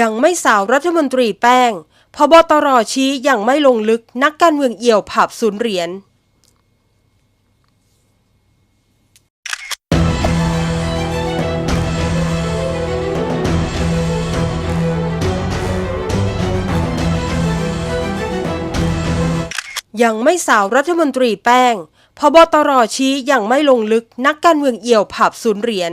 ยังไม่สาวรัฐมนตรีแป้งพบตรชี้ยังไม่ลงลึกนักการเมืองเอี่ยวผับศูนย์เหรียญยังไม่สาวรัฐมนตรีแป้งพบตรชี้ยังไม่ลงลึกนักการเมืองเอี่ยวผับศูนย์เหรียญ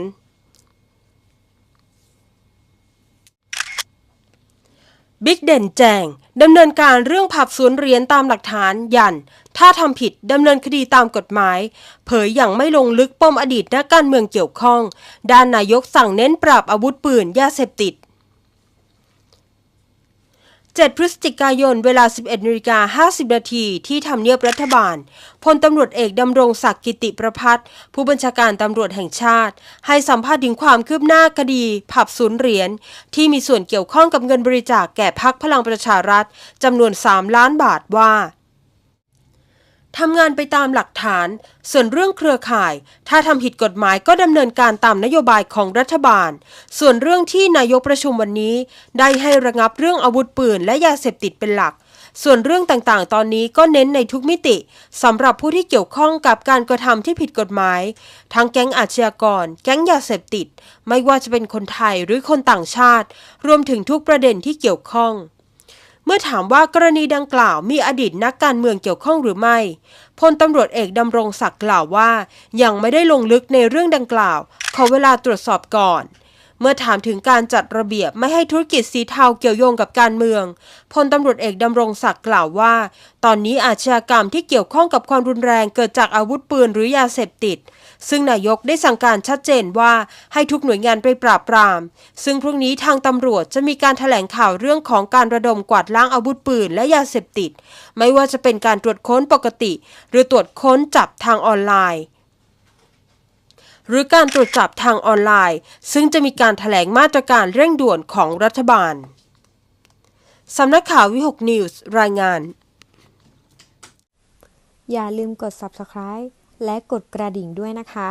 บิ๊กเด่นแจงดำเนินการเรื่องผับสวนเหรียญตามหลักฐานยัน ถ้าทำผิดดำเนินคดีตามกฎหมาย เผยอย่างไม่ลงลึกปมอดีตนักการเมืองเกี่ยวข้อง ด้านนายกสั่งเน้นปราบอาวุธปืนยาเสพติด 7 พฤศจิกายน เวลา 11นาฬิกา50 นาทีที่ทำเนียบรัฐบาล พลตำรวจเอกดำรงศักดิ์กิติประพัฒน์ผู้บัญชาการตำรวจแห่งชาติ ให้สัมภาษณ์ถึงความคืบหน้าคดี ผับศูนย์เหรียญ ที่มีส่วนเกี่ยวข้องกับเงินบริจาคแก่พักพลังประชารัฐจำนวน 3 ล้านบาทว่า ทำงานไปตามหลักฐาน ส่วนเรื่องเครือข่าย ถ้าทำผิดกฎหมายก็ดำเนินการตามนโยบายของรัฐบาล ส่วนเรื่องที่นายกประชุมวันนี้ ได้ให้ระงับเรื่องอาวุธปืนและยาเสพติดเป็นหลัก ส่วนเรื่องต่างๆ ตอนนี้ก็เน้นในทุกมิติสำหรับผู้ที่เกี่ยวข้องกับการกระทำที่ผิดกฎหมาย ทั้งแก๊งอาชญากร แก๊งยาเสพติด ไม่ว่าจะเป็นคนไทยหรือคนต่างชาติ รวมถึงทุกประเด็นที่เกี่ยวข้อง มื่อถามว่ากรณีดังกล่าวมีอดีตนักการเมืองเกี่ยวข้องหรือไม่พลตำรวจเอกดำรงศักดิ์กล่าวว่า ยังไม่ได้ลงลึกในเรื่องดังกล่าว ขอเวลาตรวจสอบก่อน เมื่อถามถึงการจัดระเบียบไม่ให้ธุรกิจสีเทาเกี่ยวโยงกับการเมืองพลตำรวจเอกดำรงศักดิ์กล่าวว่า ตอนนี้อาชญากรรมที่เกี่ยวข้องกับความรุนแรงเกิดจากอาวุธปืนหรือยาเสพติด ซึ่งนายกได้สั่งการชัดเจนว่าให้ทุกหน่วยงานไปปราบปราม ซึ่งพรุ่งนี้ทางตำรวจจะมีการแถลงข่าวเรื่องของการระดมกวาดล้างอาวุธปืนและยาเสพติด ไม่ว่าจะเป็นการตรวจค้นปกติ หรือตรวจค้นจับทางออนไลน์ หรือการตรวจจับทางออนไลน์ ซึ่งจะมีการถแถลงมาตรการเร่งด่วนของรัฐบาล สำนักข่าววิหกนิวส์รายงาน อย่าลืมกด subscribe และกดกระดิ่งด้วยนะคะ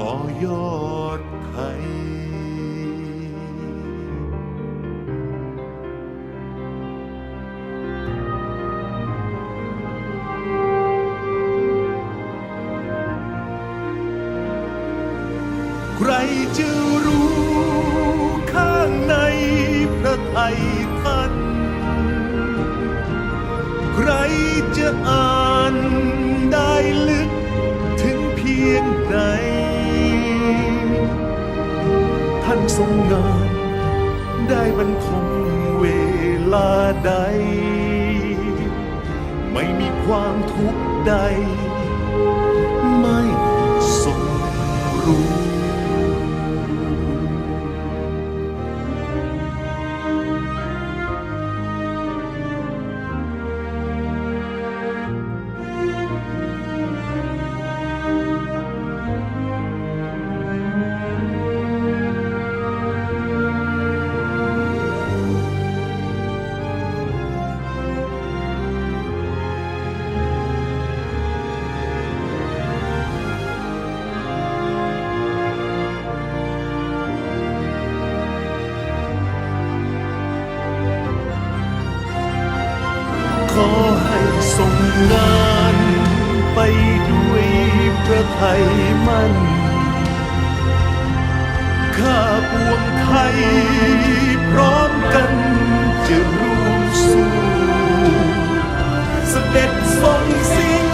ต่อยอดไทยใครจะรู้ข้างในพระไทยท่าน ใครจะอ่านได้ลึกถึงเพียงใดท่าน ทรงงานได้บรรทมเวลาใด ไม่มีความทุกข์ใด งานไปด้วยพระไทยมั่น ข้าปวงไทยพร้อมกันจะร่วมสู้ เสด็จทรงสิง